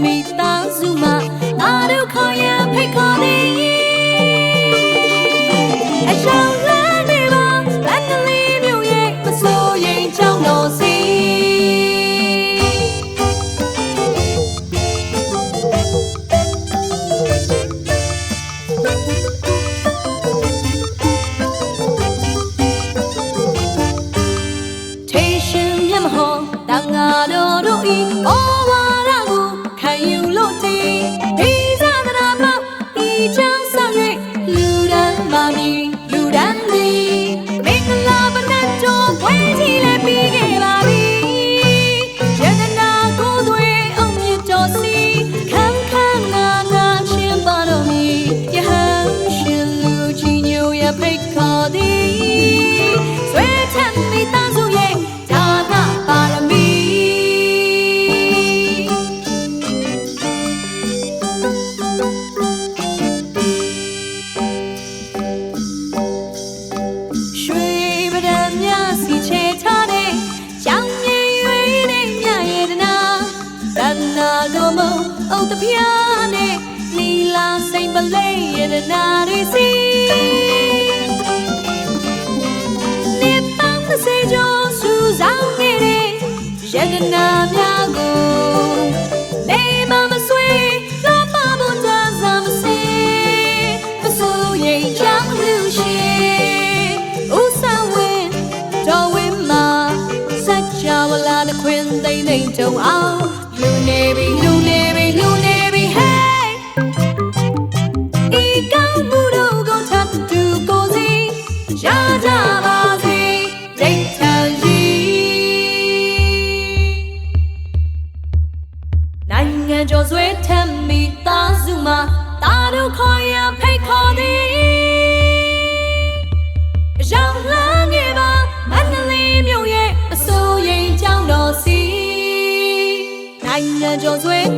me တပြားနဲ့လီလာစိတ်ပလိရတနာတွေစီနေပန်းစေကြောစူဆောင်နေတဲ့ရတနာများကိုလေမမဆွေလာမဘုံသာစမစီပစူရင်ချောင်းလူရှိဦးဆောင်ဝင်တော်ဝင်မှာစัจ java လာတဲ့ခွင်သိမ့်သိမ့်ကြုံအောင်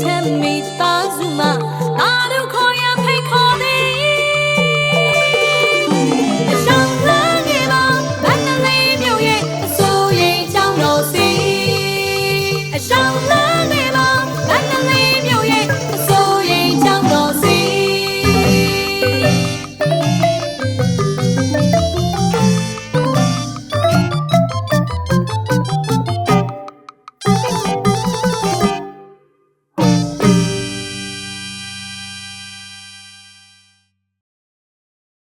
ထက်မိသားစုမှာငါတို့ခေါ်ရဖိတ်ခေါ်သည်အရှောင်းလမ်းငယ်မှာမန္တလေးမြို့ရဲ့အစိုးရကြောင့်တော်စီအရှောင်း